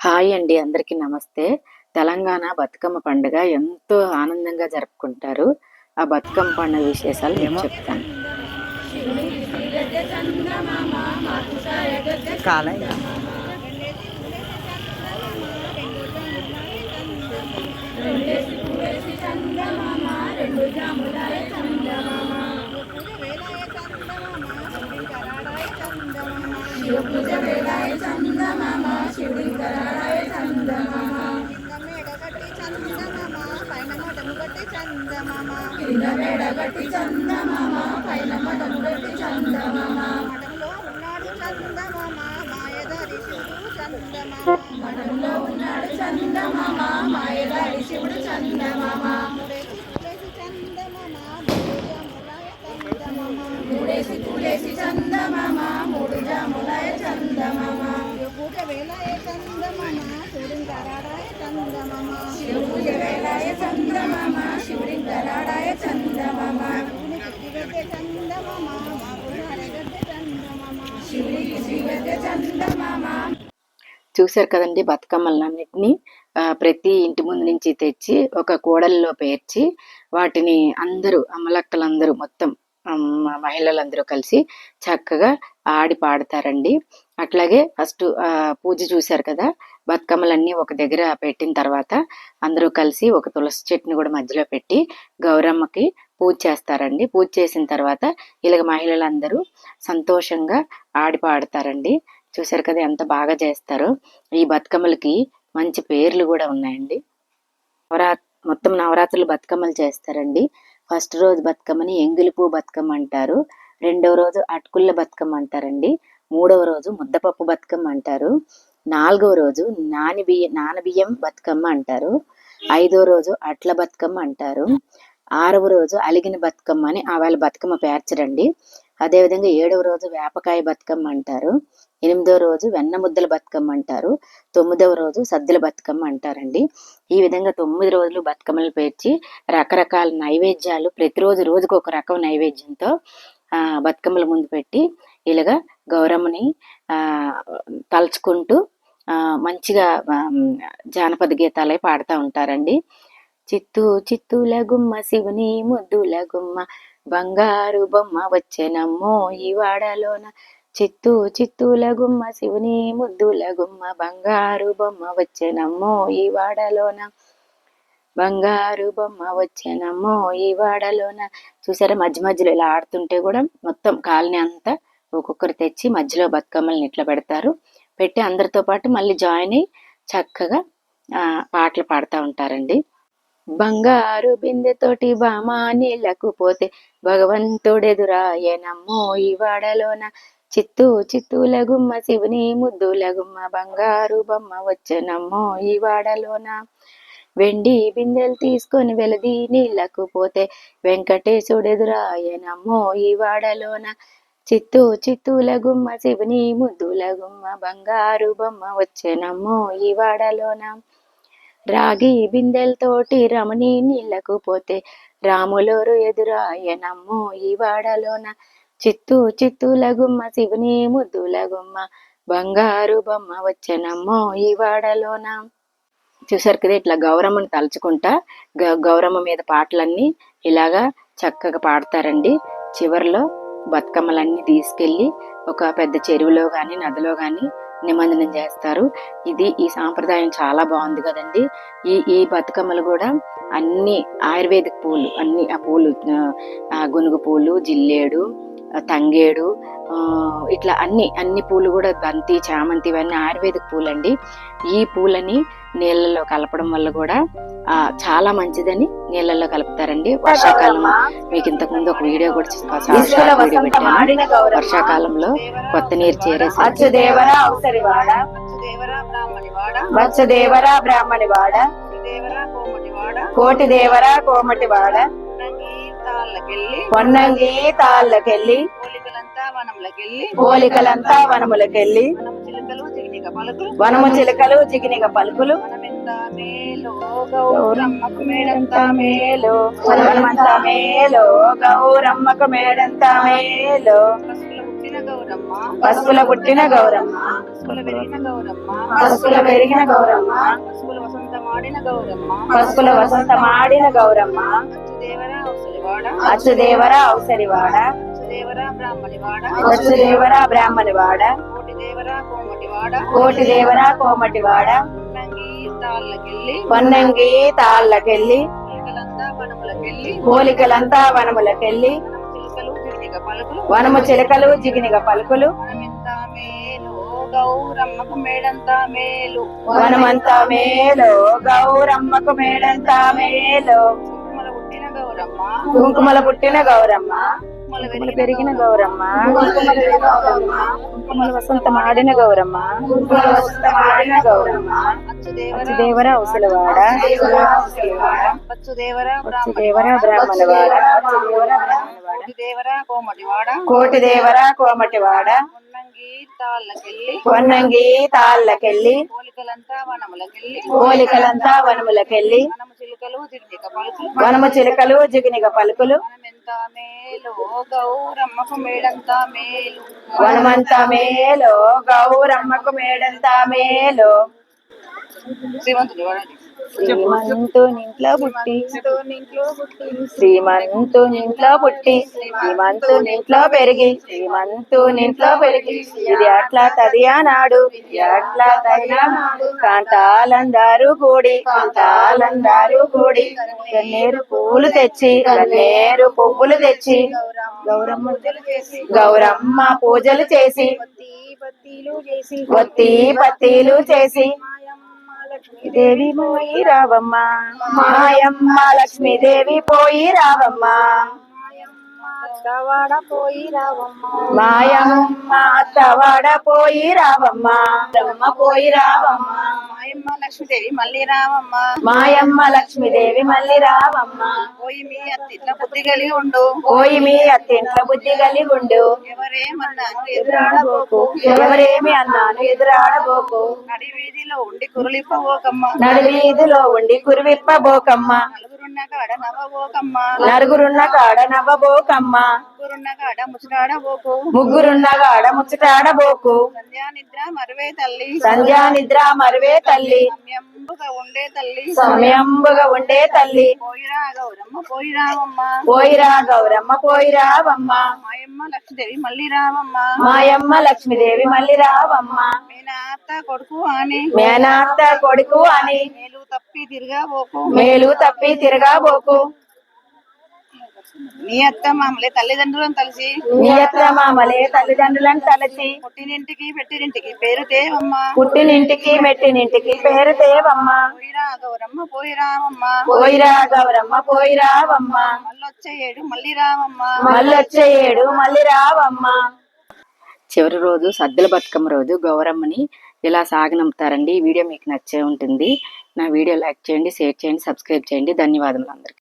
Hi అండి అందరికీ నమస్తే. తెలంగాణ బతుకమ్మ పండుగ ఎంతో ఆనందంగా జరుపుకుంటారు. ఆ బతుకమ్మ పండుగ విశేషాలు నేను చెప్తాను. వేలాయ చందమామ శివుడిని చూశారు కదండి బతుకమ్మలన్నిటినీ. ప్రతి ఇంటి ముందు నుంచి తెచ్చి ఒక కూడలిలో పేర్చి వాటిని అందరూ అమ్మలక్కలందరూ మొత్తం మహిళలందరూ కలిసి చక్కగా ఆడి పాడతారండి. అట్లాగే ఫస్ట్ పూజ చూశారు కదా? బతుకమ్మలన్నీ ఒక దగ్గర పెట్టిన తర్వాత అందరూ కలిసి ఒక తులసి చెట్టుని కూడా మధ్యలో పెట్టి గౌరమ్మకి పూజ చేస్తారండి. పూజ చేసిన తర్వాత ఇలాగ మహిళలందరూ సంతోషంగా ఆడి పాడతారండి. చూశారు కదా ఎంత బాగా చేస్తారో. ఈ బతుకమ్మలకి మంచి పేర్లు కూడా ఉన్నాయండి. నవరా మొత్తం నవరాత్రులు బతుకమ్మలు చేస్తారండి. ఫస్ట్ రోజు బతుకమ్మని ఎంగిలి పువ్వు బతుకమ్మ అంటారు. రెండవ రోజు అటుకుళ్ళ బతుకమ్మ అంటారండి. మూడవ రోజు ముద్దపప్పు బతుకమ్మ అంటారు. నాలుగవ రోజు నాని బియ్య నానబియ్యం బతుకమ్మ అంటారు. ఐదో రోజు అట్ల బతుకమ్మ అంటారు. ఆరవ రోజు అలిగిన బతుకమ్మ అని ఆవేళ వాళ్ళ బతుకమ్మ పేర్చరండి. అదేవిధంగా ఏడవ రోజు వేపకాయ బతుకమ్మ అంటారు. ఎనిమిదో రోజు వెన్న ముద్దల బతుకమ్మ అంటారు. తొమ్మిదవ రోజు సద్దుల బతుకమ్మ అంటారండి. ఈ విధంగా తొమ్మిది రోజులు బతుకమ్మలు పేర్చి రకరకాల నైవేద్యాలు ప్రతిరోజు రోజుకు ఒక రకం నైవేద్యంతో బతుకమ్మల ముందు పెట్టి ఇలాగా గౌరమ్మని తలుచుకుంటూ మంచిగా జానపద గీతాలే పాడుతూ ఉంటారండి. చిత్తూ చిత్తూల గుమ్మ శివుని ముద్దుల గుమ్మ బంగారు బొమ్మ వచ్చెనమ్మో ఈ వాడలోన. చిత్తూ చిత్తూల గుమ్మ శివుని ముద్దుల గుమ్మ బంగారు బొమ్మ వచ్చెనమ్మో ఈ వాడలోన. బంగారు బొమ్మ వచ్చెనమ్మో ఈ వాడలోన. చూసారా మధ్య మధ్యలో ఇలా ఆడుతుంటే కూడా మొత్తం కాలనీ అంతా ఒక్కొక్కరు తెచ్చి మధ్యలో బతుకమ్మల్ని ఇట్లా పెడతారు? పెట్టి అందరితో పాటు మళ్ళీ జాయిన్ అయ్యి చక్కగా ఆ, పాటలు పాడుతూ ఉంటారండి. బంగారు బిందెతోటి బామా నీళ్ళకు పోతే భగవంతుడెదురాయనమ్మో ఈ వాడలోన. చిత్తూ చిత్తూల గుమ్మ శివుని ముద్దుల గుమ్మ బంగారు బొమ్మ వచ్చనమ్మో ఈ వాడలోన. వెండి బిందెలు తీసుకొని వెలది నీళ్ళకు పోతే వెంకటేశుడెదురాయనమ్మో ఈ వాడలోన. చిత్తూ చిత్తూల గుమ్మ శివుని ముద్దుల గుమ్మ బంగారు బొమ్మ వచ్చెనమ్మో ఈ వాడలోన రాగి బిందెలతోటి రమణి నీళ్ళకు పోతే రాములోరు ఎదురాయనమ్మో ఈ వాడలోన చిత్తూ చిత్తూల గుమ్మ శివుని ముద్దుల గుమ్మ బంగారు బొమ్మ వచ్చెనమ్మో ఈ వాడలోన చూసారు కదా ఇట్లా గౌరమ్మని తలుచుకుంటా గ- గౌరమ్మ మీద పాటలన్నీ ఇలాగా చక్కగా పాడతారండి. చివర్లో బతుకమ్మలన్నీ తీసుకెళ్ళి ఒక పెద్ద చెరువులో కానీ నదిలో కానీ నిమజ్జనం చేస్తారు. ఇది ఈ సాంప్రదాయం చాలా బాగుంది కదండి. ఈ ఈ బతుకమ్మలు కూడా అన్ని ఆయుర్వేదిక్ పూలు అన్ని ఆ పూలు ఆ, గునుగు పూలు జిల్లేడు తంగేడు ఇట్లా అన్ని అన్ని పూలు కూడా బంతి చామంతి ఇవన్నీ ఆయుర్వేదిక్ పూలండి. ఈ పూలని నీళ్ళల్లో కలపడం వల్ల కూడా ఆ చాలా మంచిదని నీళ్ళల్లో కలుపుతారండి. వర్షాకాలం మీకు ఇంతకు ముందు ఒక వీడియో కూడా చూ- షార్ట్ షార్ట్ వీడియో పెట్టాను. వర్షాకాలంలో కొత్త నీరు చేరేసి దేవరా కోటి దేవర కోమటివాడ? నంగి తాళ్ళకెళ్ళి పొన్నంగి తాళ్ళకెళ్ళి పోలికలంతా వనములకెళ్ళి చిలుకలు పలుకులు వనము చిలుకలు జిగినిగ పలుకులు మనమెంత మేలో గౌరమ్మకు మేడంత మేలో మేలో గౌరమ్మకు మేడంత మేలో పసుపుల పుట్టిన గౌరమ్మ. పసుపుల పెరిగిన గౌరమ్మ. పసుపుల పెరిగిన గౌరమ్మ. పసుపుల వసంతమాడిన గౌరమ్మ. పసుపుల వసంతమాడిన గౌరమ్మ. అచ్చుదేవర ఔసలివాడ అచ్చుదేవర ఔసరివాడ. అచ్చుదేవర బ్రాహ్మణివాడ అచ్చుదేవర బ్రాహ్మణివాడ కోటి దేవర కోమటివాడ. కోటి దేవర కోమటివాడ. నంగి తాళ్ళకెళ్ళి. పొన్నంగి తాళ్ళకెళ్ళి. వనములకెళ్ళి. పోలికలంతా వనములకెళ్ళి. వనము చిలకలు జిగినిగ పలుకులు. గౌరమ్మకు మేడంతా మేలు. వనమంతా మేలు గౌరమ్మకు మేడంతా మేలు. కుంకుమల పుట్టిన గౌరమ్మ. కుంకుమల పుట్టిన గౌరమ్మ. కుంకుమల పెరిగిన గౌరమ్మ. కుంకుమల వసంతమాడిన గౌరమ్మ. కుంకుమల వసంతమాడిన గౌరమ్మ. దేవర ఔసలవాడ అచ్చుదేవర దేవర బ్రాహ్మణవాడ. కోటి దేవర కోమటివాడ పొన్నంగి తాళ్ళకెళ్ళి పోలికలంతా వనములకెళ్ళి వనము చిలకలు జిగినిగ పలుకులు మనమెంత మేలు గౌరమ్మకు మేడంతా మేలు. వనమంతా మేలు గౌరమ్మకు మేడంతా మేలు. శ్రీమంతుడు వాడండి శ్రీమంతునింట్లో పుట్టి శ్రీమంతునింట్లో పుట్టి శ్రీమంతునింట్లో పెరిగి శ్రీమంతునింట్లో పెరిగి ఇది అట్లా తది అన్నాడు అట్లా తదినాడు కాంతాలందారు కూడి కాంతాలందారు కూడి గన్నేరు పువ్వులు తెచ్చి గన్నేరు పువ్వులు తెచ్చి గౌరమ్మ గౌరమ్మ పూజలు చేసి ఒత్తి పత్తిలు చేసి దేవి పోయి రావమ్మ. మాయమ్మ లక్ష్మీదేవి పోయి రావమ్మ. పోయి రావమ్మ మాయమ్మ అత్తవాడ పోయి రావమ్మ రమ్మ పోయి రావమ్మ మాయమ్మ లక్ష్మీదేవి మళ్ళీ రావమ్మ మాయమ్మ లక్ష్మీదేవి మళ్ళీ రావమ్మ పోయి మీ అత్తిట్ల బుద్ధి కలిగి ఉండు. పోయి మీ అత్తింట్లో బుద్ధి కలిగి ఉండు. ఎవరేమన్నాను ఎదురాడబోకు. ఎవరేమి అన్నాను ఎదురాడబోకు. నడి వీధిలో ఉండి కురులిప్పబోకమ్మ. నడివీధిలో ఉండి కురివిప్పబోకమ్మ. నలుగురున్న కాడ నవ్వబోకమ్మ నలుగురున్న కాడ నవ్వబోకమ్మ ముగ్గురున్న కాడ ముసురాడబోకు ముగ్గురున్న కాడ ముచ్చటాడబోకు సంధ్యా నిద్ర మరువే తల్లి. సంధ్యా నిద్ర మరువే తల్లి. సమయంబుగా ఉండే తల్లి. సమయంబుగా ఉండే తల్లి. పోయిరా గౌరమ్మ పోయి రావమ్మ పోయిరా గౌరమ్మ పోయిరావమ్మ మాయమ్మ లక్ష్మీదేవి మళ్ళీ రావమ్మ. మాయమ్మ లక్ష్మీదేవి మళ్ళీ రావమ్మ. మేనాత్త కొడుకు అని. మేనాత్త కొడుకు అని. మేలు తప్పి తిరగబోకు. మేలు తప్పి తిరగాబోకు నీ అత్త మామలే తల్లిదండ్రులను తలిసి నియత్ర మామలే తల్లిదండ్రులను తలచి. పుట్టినింటికి పెట్టినింటికి పేరు తేవమ్మ పుట్టినింటికి మెట్టినింటికి పేరు తేవమ్మ పోయిరా గౌరమ్మ పోయి రావమ్మ పోయిరా గౌరమ్మ పోయిరావమ్మ. మళ్ళొచ్చే ఏడు మళ్ళీ రావమ్మ. మళ్ళొచ్చే ఏడు మళ్ళీ రావమ్మ. చివరి రోజు సద్దుల బతుకమ్మ రోజు గౌరమ్మని ఇలా సాగనంపుతారండి? ఈ వీడియో మీకు నచ్చే ఉంటుంది. నా వీడియో లైక్ చేయండి షేర్ చేయండి సబ్స్క్రైబ్ చేయండి. ధన్యవాదములు అందరికీ.